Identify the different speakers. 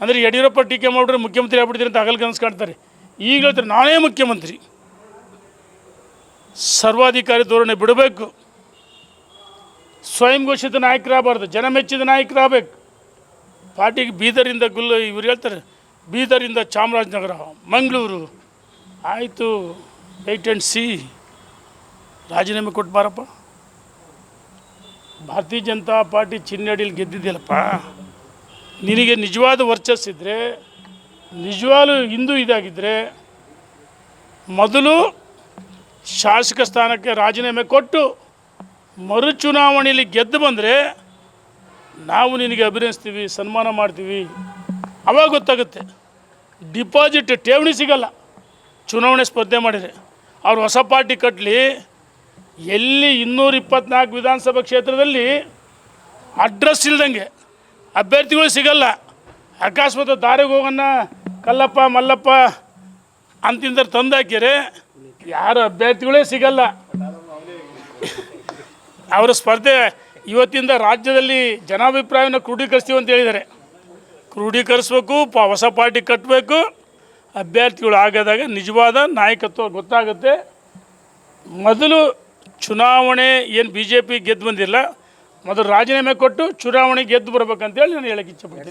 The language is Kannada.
Speaker 1: ಅಂದರೆ ಯಡಿಯೂರಪ್ಪ ಟೀಕೆ ಮಾಡಿದ್ರೆ ಮುಖ್ಯಮಂತ್ರಿ ಆಗ್ಬಿಡ್ತೀರಿ ಅಂತ ಹಗಲು ಕನಸು ಕಾಣ್ತಾರೆ ಈಗ ಹೇಳ್ತಾರೆ, ನಾನೇ ಮುಖ್ಯಮಂತ್ರಿ. ಸರ್ವಾಧಿಕಾರಿ ಧೋರಣೆ ಬಿಡಬೇಕು. ಸ್ವಯಂ ಘೋಷಿತ ನಾಯಕರಾಗಬಾರ್ದು, ಜನ ಮೆಚ್ಚಿದ ನಾಯಕರಾಗಬೇಕು. ಪಾರ್ಟಿಗೆ ಬೀದರಿಂದ ಗುಲ್ಲ, ಇವ್ರು ಹೇಳ್ತಾರೆ ಬೀದರಿಂದ ಚಾಮರಾಜನಗರ, ಮಂಗಳೂರು. ಆಯಿತು ಏಟ್ ಆ್ಯಂಡ್ ಸಿ ರಾಜೀನಾಮೆ ಕೊಟ್ಟು ಬಾರಪ್ಪ. ಭಾರತೀಯ ಜನತಾ ಪಾರ್ಟಿ ಚಿನ್ನಡಿಯಲ್ಲಿ ಗೆದ್ದಿದ್ಯಲ್ಲಪ್ಪ. ನಿನಗೆ ನಿಜವಾದ ವರ್ಚಸ್ಸಿದ್ರೆ ನಿಜವಾದ ಹಿಂದೂ ಇದಾಗಿದ್ದರೆ ಮೊದಲು ಶಾಸಕ ಸ್ಥಾನಕ್ಕೆ ರಾಜೀನಾಮೆ ಕೊಟ್ಟು ಮರು ಚುನಾವಣೆಯಲ್ಲಿ ಗೆದ್ದು ಬಂದರೆ ನಾವು ನಿನಗೆ ಅಭಿನಯಿಸ್ತೀವಿ ಸನ್ಮಾನ ಮಾಡ್ತೀವಿ. ಅವಾಗ ಗೊತ್ತಾಗುತ್ತೆ. ಡಿಪಾಸಿಟ್ ಠೇವಣಿ ಸಿಗಲ್ಲ. ಚುನಾವಣೆ ಸ್ಪರ್ಧೆ ಮಾಡಿದರೆ. ಅವ್ರು ಹೊಸ ಪಾರ್ಟಿ ಕಟ್ಟಲಿ ಎಲ್ಲಿ ಇನ್ನೂರ ಇಪ್ಪತ್ನಾಲ್ಕು ವಿಧಾನಸಭಾ ಕ್ಷೇತ್ರದಲ್ಲಿ ಅಡ್ರೆಸ್ ಇಲ್ದಂಗೆ ಅಭ್ಯರ್ಥಿಗಳು ಸಿಗಲ್ಲ. ಅಕಸ್ಮಾತ್ ದಾರಿಗೆ ಹೋಗೋಣ, ಕಲ್ಲಪ್ಪ, ಮಲ್ಲಪ್ಪ ಅಂತಿಂದ ತಂದಾಕಿರಿ ಯಾರು ಅಭ್ಯರ್ಥಿಗಳೇ ಸಿಗಲ್ಲ. ಅವರ ಸ್ಪರ್ಧೆ ಇವತ್ತಿಂದ ರಾಜ್ಯದಲ್ಲಿ ಜನಾಭಿಪ್ರಾಯವನ್ನು ಕ್ರೋಢೀಕರಿಸ್ತೀವಿ ಅಂತ ಹೇಳಿದ್ದಾರೆ. ಕ್ರೋಢೀಕರಿಸ್ಬೇಕು, ಪ, ಹೊಸ ಪಾರ್ಟಿ ಕಟ್ಟಬೇಕು ಅಭ್ಯರ್ಥಿಗಳು ಆಗದಾಗ ನಿಜವಾದ ನಾಯಕತ್ವ ಗೊತ್ತಾಗುತ್ತೆ. ಮೊದಲು ಚುನಾವಣೆ ಏನು ಬಿ ಜೆ ಪಿ ಗೆದ್ದು ಬಂದಿಲ್ಲ. ಮೊದಲು ರಾಜೀನಾಮೆ ಕೊಟ್ಟು ಚುನಾವಣೆ ಗೆದ್ದು ಬರ್ಬೇಕಂತೇಳಿ ನಾನು ಹೇಳಕ್ಕೆ ಇಚ್ಛೆಪಡ್ತೀನಿ